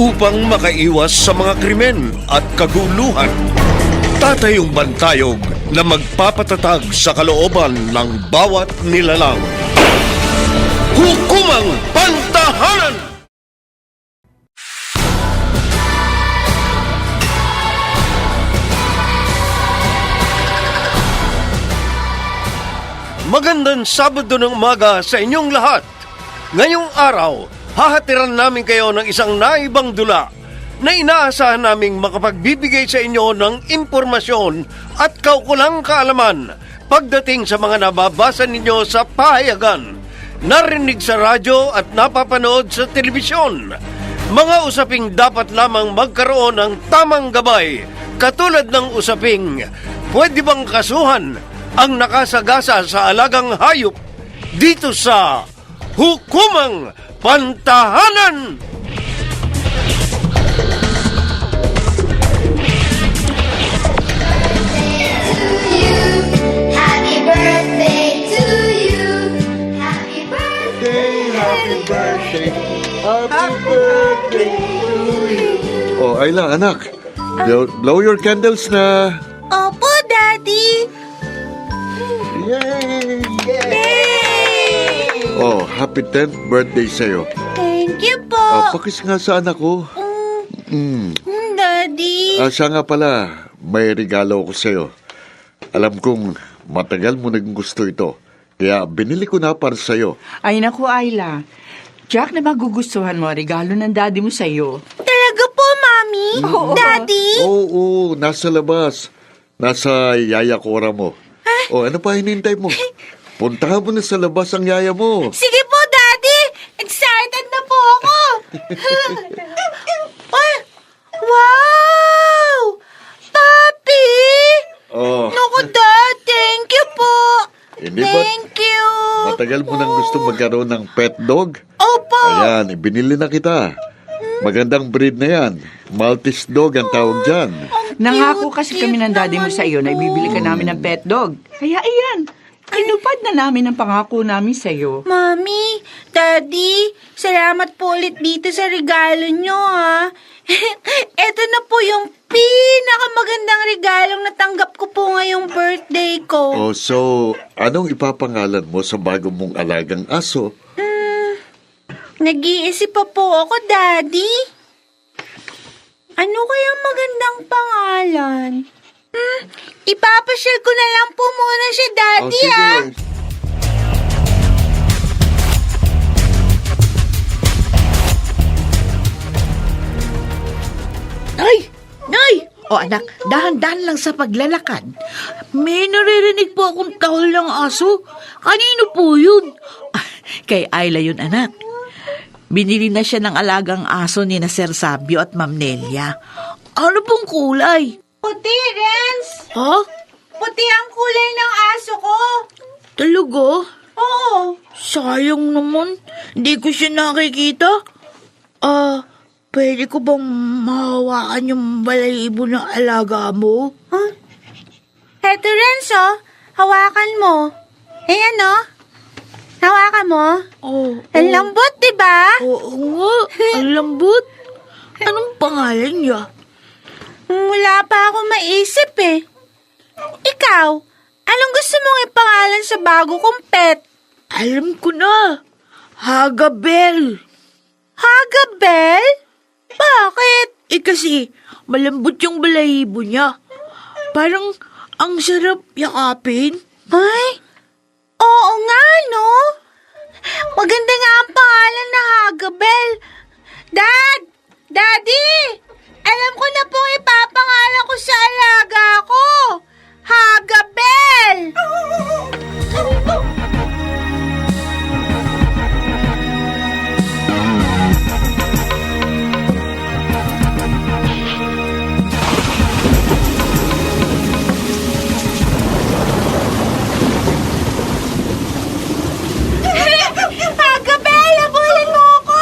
upang makaiwas sa mga krimen at kaguluhan. Tatayong bantayog na magpapatatag sa kalooban ng bawat nilalang. Hukumang Pantahanan! Magandang Sabado ng umaga sa inyong lahat. Ngayong araw, hahatiran namin kayo ng isang naibang dula na inaasahan naming makapagbibigay sa inyo ng impormasyon at kaukulang kaalaman pagdating sa mga nababasa ninyo sa pahayagan, narinig sa radyo at napapanood sa telebisyon. Mga usaping dapat lamang magkaroon ng tamang gabay katulad ng usaping pwede bang kasuhan ang nakasagasa sa alagang hayop dito sa Hukumang Pantahanan! Happy birthday to you. Happy birthday. Happy birthday. Happy birthday to you. Oh, Ayla, anak. Blow, blow your candles na. Opo, Daddy. Yay! Yay! Oh, happy 10th birthday sa'yo. Thank you po. Oh, pakis nga sa anak ko. Mm. Mm, Daddy. Ah, siya nga pala, may regalo ko sa'yo. Alam kong matagal mo naging gusto ito. Kaya binili ko na para sa'yo. Ay naku, Ayla. Jack, na magugustuhan mo ang regalo ng daddy mo sa'yo. Talaga po, Mami? Daddy? Oo, oo, nasa labas. Nasa yaya kora mo. Oh, ano pa hinintay mo? Puntahan mo na sa labas ang yaya mo. Sige po, Daddy. Excited na po ako. Ay, wow! Papi! Oh, Naku, Dad. Thank you po. Hindi ba- Thank you. matagal mo nang gusto magkaroon ng pet dog? Opo. Ayan, ibinili na kita. Magandang breed na yan. Maltese dog ang tawag dyan. Nangako kasi kami ng daddy mo sa iyo na ibibili ka namin ng pet dog. Kaya iyan, kinupad na namin ang pangako namin sa iyo. Mami, Daddy, salamat po ulit dito sa regalo nyo, ha. Ito na po yung pinakamagandang regalong natanggap ko po ngayong birthday ko. Oh, so, anong ipapangalan mo sa bago mong alagang aso? Nag-iisip pa po ako, Daddy. Ano kayang magandang pangalan? Hmm, ipapasyal ko na lang po muna Oh, Daddy, sige. ha. Nay! Nay! O anak, dahan-dahan lang sa paglalakad. May naririnig po akong tahol ng aso. Kanino po yun? Ah, Kay Ayla yun, anak. Binili na siya ng alagang aso ni na Sir Sabio at Ma'am Nelia. Ano pong kulay? Puti, Renz. Ha? Puti ang kulay ng aso ko. Talaga? Oo. Sayang naman. Hindi ko siya nakikita. Ah, pwede ko bang mahawakan yung balahibo ng alaga mo? Huh? Heto, Renzo. Hawakan mo. Ayan, oh. Hawakan mo. Oh, Ang lambot, di ba? Oo nga, ang lambot. Anong pangalan niya? Wala pa ako maisip eh. Ikaw, anong gusto mong ipangalan sa bago kong pet? Alam ko na. Hagabel. Hagabel? Bakit? Eh kasi, malambot yung balahibo niya. Parang ang sarap yakapin. Ay, oo nga, no? Maganda nga ang pangalan na Hagabel. Dad! Daddy! Alam ko na pong ipapangalan ko sa alaga ko. Hagabel! Hagabel, abulin mo ako!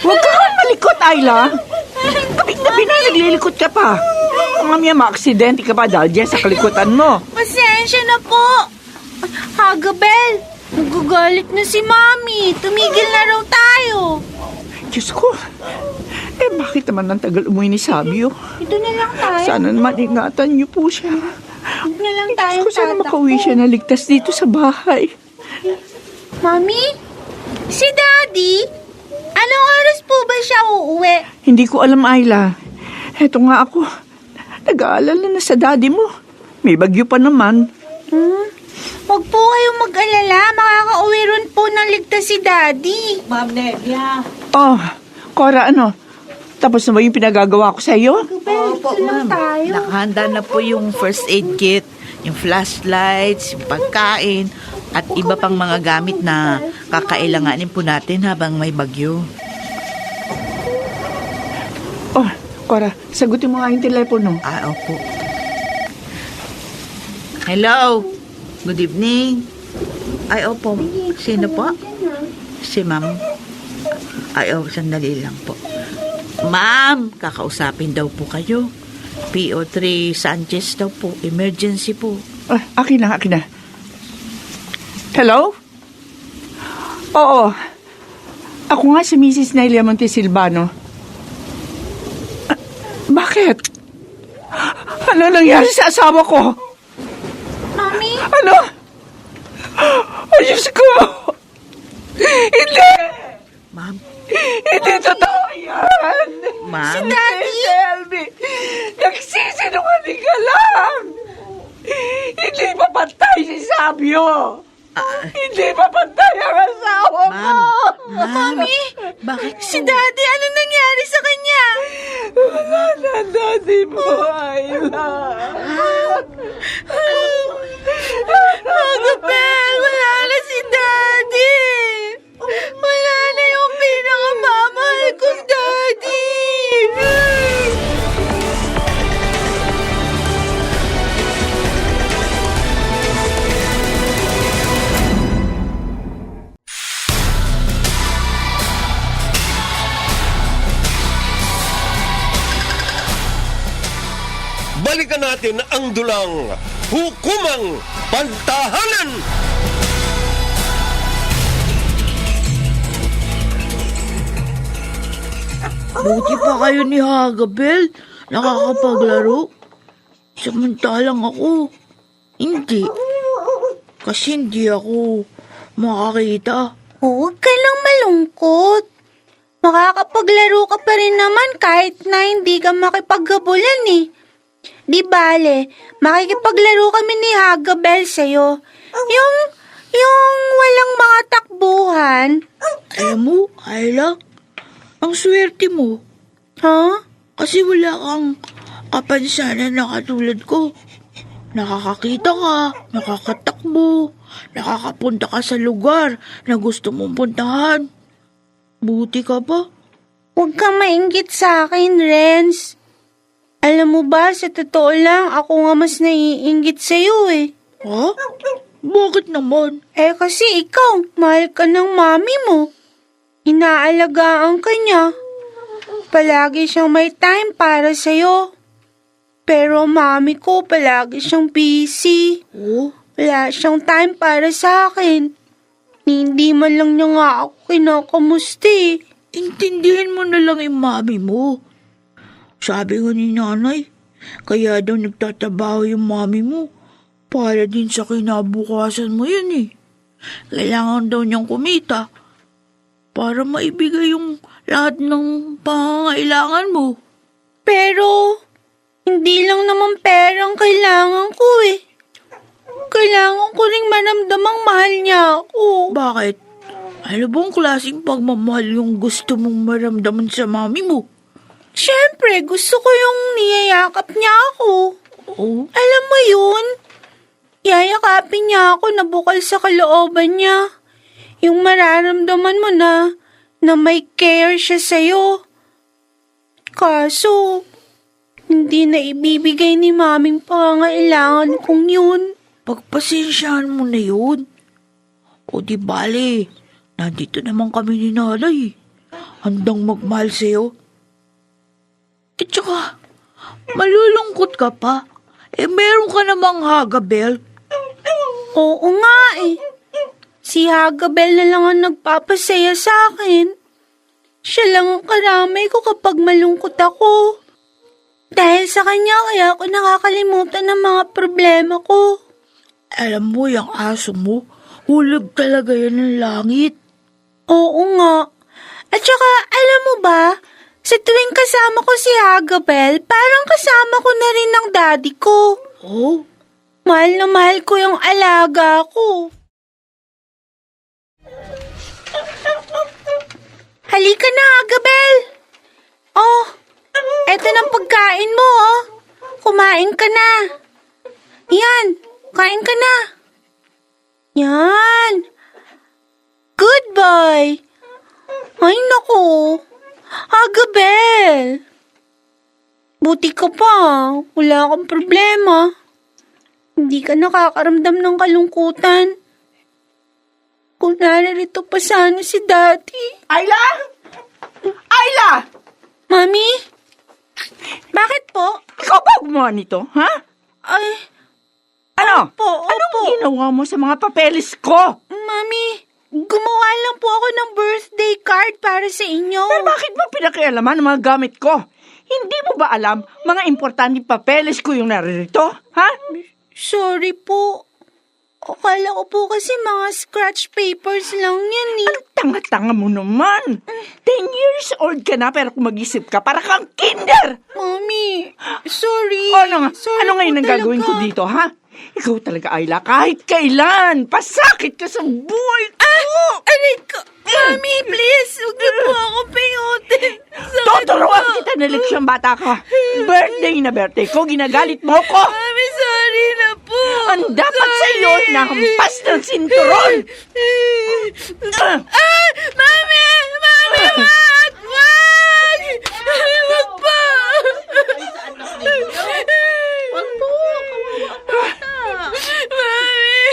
Huwag ka kang malikot, Ayla. Gabing-gabi na, naglilikot ka pa. Mamaya maaksidente ka pa dahil dyan sa kalikutan mo. Pasensya na po. Hagabel, nagagalit na si Mami. Tumigil na raw tayo. Diyos ko. Eh, bakit naman ang tagal umuwi ni Sabio? Ito na lang tayo. Sana naman ingatan niyo po siya. Ito na lang tayo. Diyos ko, sana makauwi siya na ligtas dito sa bahay. Mami? Si Daddy? Anong oras po ba siya uuwi? Hindi ko alam, Ayla. Eto nga ako. Nag-aalala na sa daddy mo. May bagyo pa naman. Hmm? Huwag po kayong mag-alala. Makakauwi rin po ng ligtas si Daddy. Oh, Cora, ano? Tapos na ba yung pinagagawa ko sa iyo? Opo, lang tayo. Nakahanda na po yung first aid kit, yung flashlights, yung pagkain, at iba pang mga gamit na kakailanganin po natin habang may bagyo. Oh, Cora, sagutin mo nga yung telepono. Ah, opo. Hello. Good evening. Ay, opo. Sino po? Si ma'am. Ay, oh, sandali lang po. Ma'am, kakausapin daw po kayo. PO3 Sanchez daw po. Emergency po. Ah, akin na, akin na. Hello? Oo. Ako nga si Mrs. Nelia Montesilvano. Ah, bakit? Ano nangyari sa asawa ko? Mami? Ano? Ayos ko! Hindi! Ma'am, Hindi totoo yan! ma'am. Si Daddy! Shelby! Nagsisinungaling ka lang! Hindi mapantay si Sabio! Hindi mapantay ang asawa ko! Ma'am, ma'am. Bakit Si Daddy, ano nangyari sa kanya? Wala na daddy mo, Ayla! Balikan natin ang dulang hukumang pantahanan. Buti pa kayo ni Hagabel. Nakakapaglaro. Samantalang ako, hindi. Kasi hindi ako makakita. Huwag ka lang malungkot. Makakapaglaro ka pa rin naman kahit na hindi ka makipaghabulan eh. Di bale, makikipaglaro kami ni Hagabel sa'yo. Yung, yung walang mga takbuhan. Alam mo, Ayla, ang swerte mo. Ha? Kasi wala kang kapansanan na katulad ko. Nakakakita ka, nakakatakbo, nakakapunta ka sa lugar na gusto mong puntahan. Buti ka ba? Huwag kang mainggit sa akin, Renz. Alam mo ba, sa totoo lang, ako nga mas naiinggit sa'yo eh. Ha? Bakit naman? Eh kasi ikaw, mahal ka ng mami mo. Inaalagaan ka niya. Palagi siyang may time para sa'yo. Pero mami ko, palagi siyang busy. Oh, Wala siyang time para sa akin. Hindi man lang niya nga ako kinakamusta eh. intindihin mo na lang yung mami mo. Sabi ko ni nanay, kaya daw nagtatabaho yung mami mo. Para din sa kinabukasan mo yun eh. Kailangan daw niyang kumita para maibigay yung lahat ng pangangailangan mo. Pero, hindi lang naman perang kailangan ko eh. Kailangan ko ring maramdamang mahal niya ako. Bakit? Ano bang klaseng pagmamahal yung gusto mong maramdaman sa mami mo? Siyempre, gusto ko yung niyayakap niya ako. Oh, Alam mo yun? Yayakapin niya ako na bukal sa kalooban niya. Yung mararamdaman mo na, na may care siya sa'yo. Kaso, hindi na ibibigay ni maming pangangailangan kong yun. pagpasensyahan mo na yun. O di bale, nandito naman kami ni nanay. Handang magmahal sa'yo. At saka, malulungkot ka pa. Eh, meron ka namang Hagabel. Oo nga eh. Si Hagabel na lang ang nagpapasaya sa akin. Siya lang ang karamay ko kapag malungkot ako. Dahil sa kanya kaya ako nakakalimutan ng mga problema ko. Alam mo, yung aso mo, hulog talaga yan ng langit. Oo nga. At saka, alam mo ba, sa tuwing kasama ko si Hagabel, parang kasama ko na rin ang daddy ko. Oh, Mahal na mahal ko yung alaga ko. Halika na, Agabel. Oh, eto ng pagkain mo, oh. Kumain ka na. Yan, kain ka na. Yan. Good boy. Ay, naku. Agabel. Buti ka pa. Wala kang problema. Hindi ka nakakaramdam ng kalungkutan. Kung naririto pa sana si Daddy. Ayla! Ayla! Mami? Bakit po? Ikaw ba gumawa nito, ha? Ay, Ano? po, Anong opo. ginawa mo sa mga papeles ko? Mami, gumawa lang po ako ng birthday card para sa inyo. Pero bakit mo pinakialaman ang mga gamit ko? Hindi mo ba alam, mga importanteng papeles ko yung naririto, ha? Sorry po. Akala ko po kasi mga scratch papers lang yan eh. Ang tanga-tanga mo naman. Ten years old ka na pero kung mag-isip ka, para kang kinder. Mami, sorry. O ano nga, Sorry ano ngayon ang gagawin ko dito, ha? Ikaw talaga, Ayla, kahit kailan, pasakit ka sa buhay ko. Ah! Aray ko! Mami, please, huwag niyo po ako payutin. Sakit Tuturuan kita na leksyon, bata ka. Birthday na birthday ko, ginagalit mo ko. Mami, sorry na po. Ang dapat sa iyo, Sorry. nahampas ng sinturon. Ah! Ah! Mami! Mami, wag! Wag! Wag po! wag po, Mami!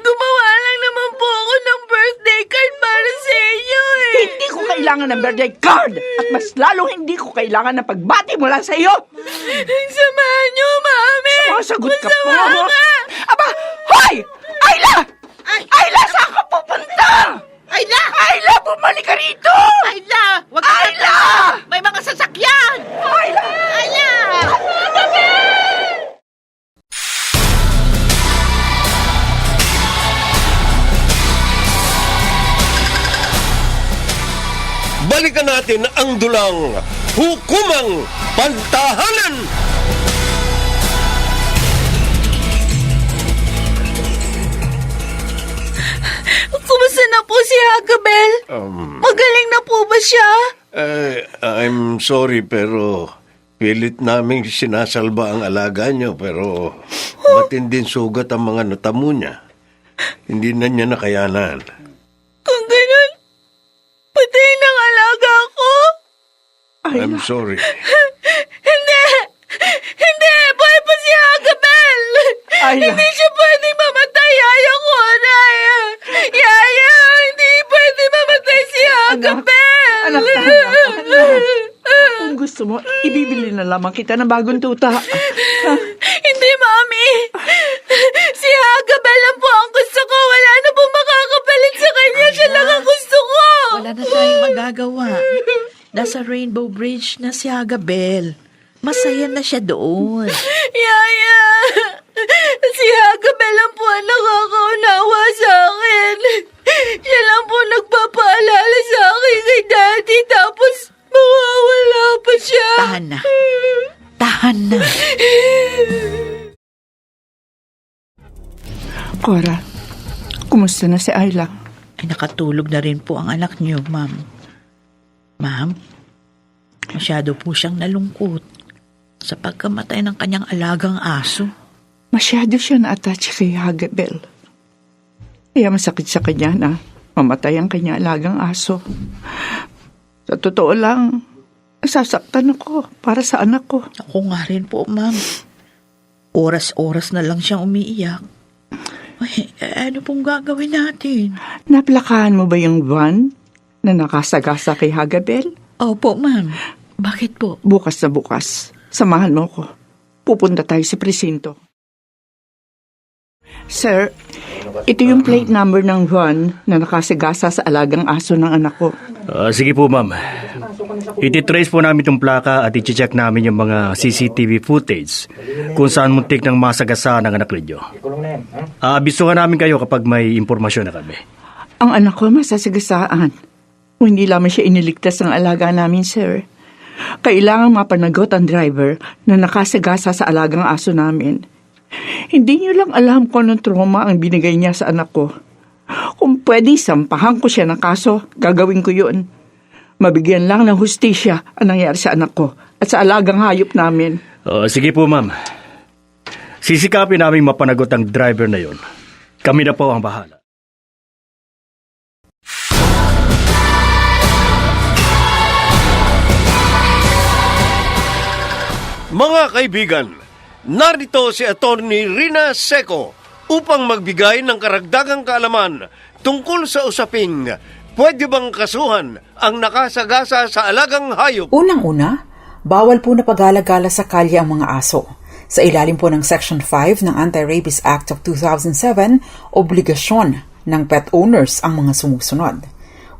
Gumawa lang naman po ako ng birthday card para sa inyo eh. Hindi ko birthday card at mas lalong hindi ko kailangan ng pagbati mula sa iyo. Samahan niyo, Mami! Sumasagot ka pa. Aba, hoy! Balikan natin ang dulang hukumang pantahanan. Kumusta na po si Hagabel? Um, Magaling na po ba siya? eh, I'm sorry pero pilit naming sinasalba ang alaga niyo pero matinding sugat ang mga natamo niya. Hindi na niya nakayanan. Kung ganun, patayin ang alaga ko? I'm sorry. Hindi! Hindi! Buhay pa si Hagabel! Ayla. Hindi siya pwedeng mamatay, Yaya ko, Yaya! Yaya! Hindi pwede mamatay si Hagabel! Anak, anak, anak. Kung gusto mo, ibibili na lamang kita ng bagong tuta Mami! Si Hagabel lang po ang gusto ko. Wala na po makakapalit sa kanya. Siya lang ang gusto ko. Wala na tayong magagawa. Nasa Rainbow Bridge na si Agabel. Masaya na siya doon. Yaya! Si Hagabel lang po ang nakakaunawa sa akin. Siya lang po nagpapaalala sa akin kay Daddy tapos mawawala pa siya. Tahan na. Tahan na. Cora, kumusta na si Ayla? Ay nakatulog na rin po ang anak niyo, ma'am. Ma'am, masyado po siyang nalungkot sa pagkamatay ng kanyang alagang aso. Masyado siya na-attach kay Hagabel. Kaya masakit sa kanya na mamatay ang kanya alagang aso. Sa totoo lang, nasasaktan ako para sa anak ko. Ako nga rin po, ma'am. Oras-oras na lang siyang umiiyak. Ay, ano pong gagawin natin? Naplakahan mo ba yung van na nakasagasa kay Hagabel? Opo, ma'am. Bakit po? Bukas na bukas, samahan mo ko. Pupunta tayo sa presinto. Sir, ito yung plate number ng van na nakasigasa sa alagang aso ng anak ko. Ah, sige po, ma'am. Ititrace po namin itong plaka at iti-check namin yung mga CCTV footage kung saan muntik ng masagasa ng anak ninyo. Aabisuhan namin kayo kapag may impormasyon na kami. Ang anak ko masasigasaan. Kung hindi lamang siya iniligtas ng alaga namin, sir. Kailangang mapanagot ang driver na nakasigasa sa alagang aso namin. Hindi niyo lang alam kung anong trauma ang binigay niya sa anak ko. Kung pwedeng sampahan ko siya ng kaso, gagawin ko yun. Mabigyan lang ng hustisya ang nangyari sa anak ko at sa alagang hayop namin. Ah, sige po, ma'am. Sisikapin namin mapanagot ang driver na yon. Kami na po ang bahala. Mga kaibigan, narito si Attorney Rina Seco upang magbigay ng karagdagang kaalaman tungkol sa usaping pwede bang kasuhan ang nakasagasa sa alagang hayop. Unang-una, bawal po na pag-alagala sa kalye ang mga aso. Sa ilalim po ng Section 5 ng Anti-Rabies Act of 2007, obligasyon ng pet owners ang mga sumusunod.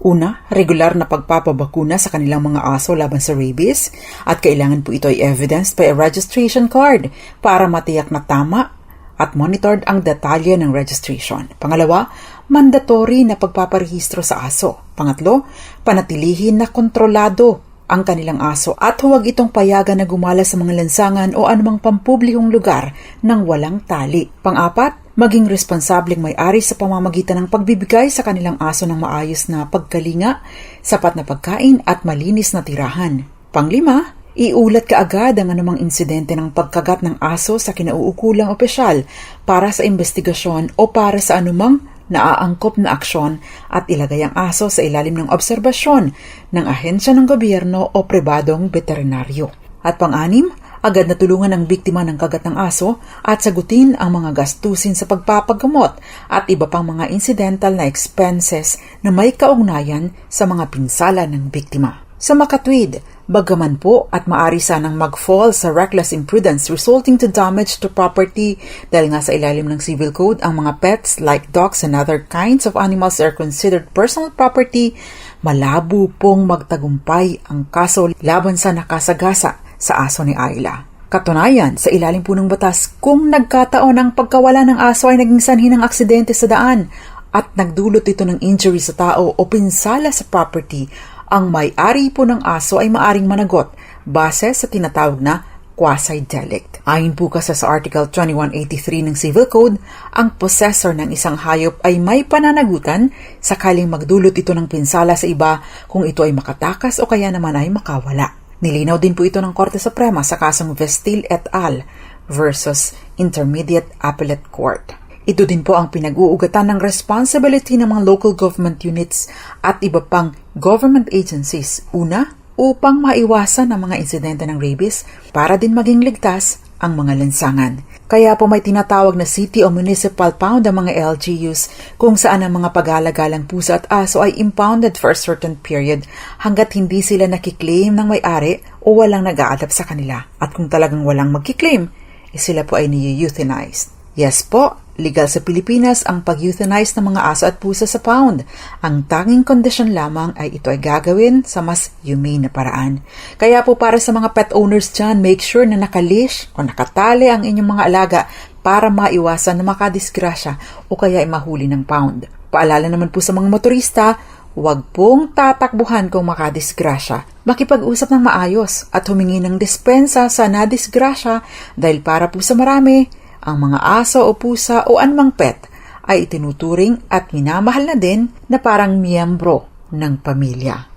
Una, regular na pagpapabakuna sa kanilang mga aso laban sa rabies at kailangan po ito ay evidenced by a registration card para matiyak na tama at monitored ang detalye ng registration. Pangalawa, mandatory na pagpaparehistro sa aso. Pangatlo, panatilihin na kontrolado ang kanilang aso at huwag itong payagan na gumala sa mga lansangan o anumang pampublikong lugar ng walang tali. Pangapat, maging responsableng may-ari sa pamamagitan ng pagbibigay sa kanilang aso ng maayos na pagkalinga, sapat na pagkain at malinis na tirahan. Panglima, iulat kaagad ang anumang insidente ng pagkagat ng aso sa kinauukulang opisyal para sa investigasyon o para sa anumang naaangkop na aksyon at ilagay ang aso sa ilalim ng obserbasyon ng ahensya ng gobyerno o pribadong veterinaryo. At pang-anim, agad na tulungan ang biktima ng kagat ng aso at sagutin ang mga gastusin sa pagpapagamot at iba pang mga incidental na expenses na may kaugnayan sa mga pinsala ng biktima. Sa makatwid, bagaman po at maari sanang mag-fall sa reckless imprudence resulting to damage to property dahil nga sa ilalim ng civil code, ang mga pets like dogs and other kinds of animals are considered personal property, malabo pong magtagumpay ang kaso laban sa nakasagasa sa aso ni Ayla. Katunayan, sa ilalim po ng batas, kung nagkataon ang pagkawala ng aso ay naging sanhi ng aksidente sa daan at nagdulot ito ng injury sa tao o pinsala sa property, ang may-ari po ng aso ay maaring managot base sa tinatawag na quasi-delict. Ayon po kasi sa Article 2183 ng Civil Code, ang possessor ng isang hayop ay may pananagutan sakaling magdulot ito ng pinsala sa iba kung ito ay makatakas o kaya naman ay makawala. Nilinaw din po ito ng Korte Suprema sa kasong Vestil et al. versus Intermediate Appellate Court. Ito din po ang pinag-uugatan ng responsibility ng mga local government units at iba pang government agencies. Una, upang maiwasan ang mga insidente ng rabies para din maging ligtas ang mga lansangan. Kaya po may tinatawag na city o municipal pound ang mga LGUs kung saan ang mga pag-alagalang pusa at aso ay impounded for a certain period hanggat hindi sila nakiklaim ng may-ari o walang nag-a-adapt sa kanila. At kung talagang walang magkiklaim, eh sila po ay ni-euthanized. Yes po, legal sa Pilipinas ang pag-euthanize ng mga aso at pusa sa pound. Ang tanging kondisyon lamang ay ito ay gagawin sa mas humane na paraan. Kaya po para sa mga pet owners dyan, make sure na nakalish o nakatali ang inyong mga alaga para maiwasan na makadisgrasya o kaya ay mahuli ng pound. Paalala naman po sa mga motorista, Huwag pong tatakbuhan kung makadisgrasya. Makipag-usap ng maayos at humingi ng dispensa sa nadisgrasya dahil para po sa marami, ang mga aso o pusa o anumang pet ay itinuturing at minamahal na din na parang miyembro ng pamilya.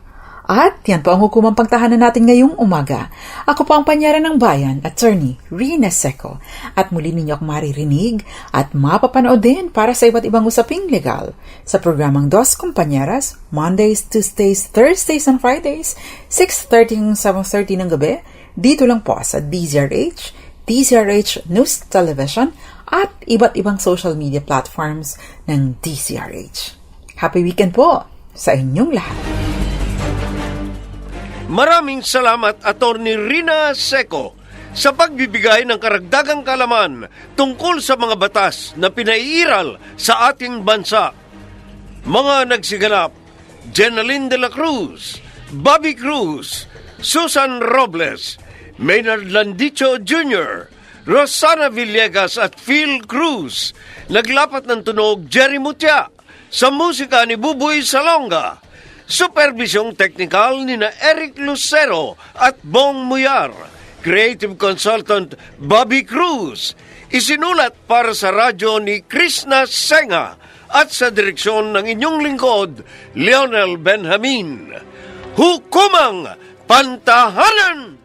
At yan po ang hukumang pagtahanan natin ngayong umaga. Ako po ang panyara ng bayan, attorney Rina Seco. At muli ninyo akong maririnig at mapapanood din para sa iba't ibang usaping legal sa programang Dos Compañeras, Mondays, Tuesdays, Thursdays, and Fridays, 6.30 hanggang 7.30 ng gabi, dito lang po sa DZRH, DZRH News Television, at iba't ibang social media platforms ng DZRH. Happy weekend po sa inyong lahat! Maraming salamat Attorney Rina Seco sa pagbibigay ng karagdagang kalaman tungkol sa mga batas na pinaiiral sa ating bansa. Mga nagsiganap, Jenaline de la Cruz, Bobby Cruz, Susan Robles, Maynard Landicho Jr., Rosana Villegas at Phil Cruz. Naglapat ng tunog Jerry Mutia sa musika ni Buboy Salonga. Supervisyong teknikal ni na Eric Lucero at Bong Muyar. Creative Consultant Bobby Cruz. Isinulat para sa radyo ni Krishna Senga at sa direksyon ng inyong lingkod, Lionel Benjamin. Hukumang Pantahanan!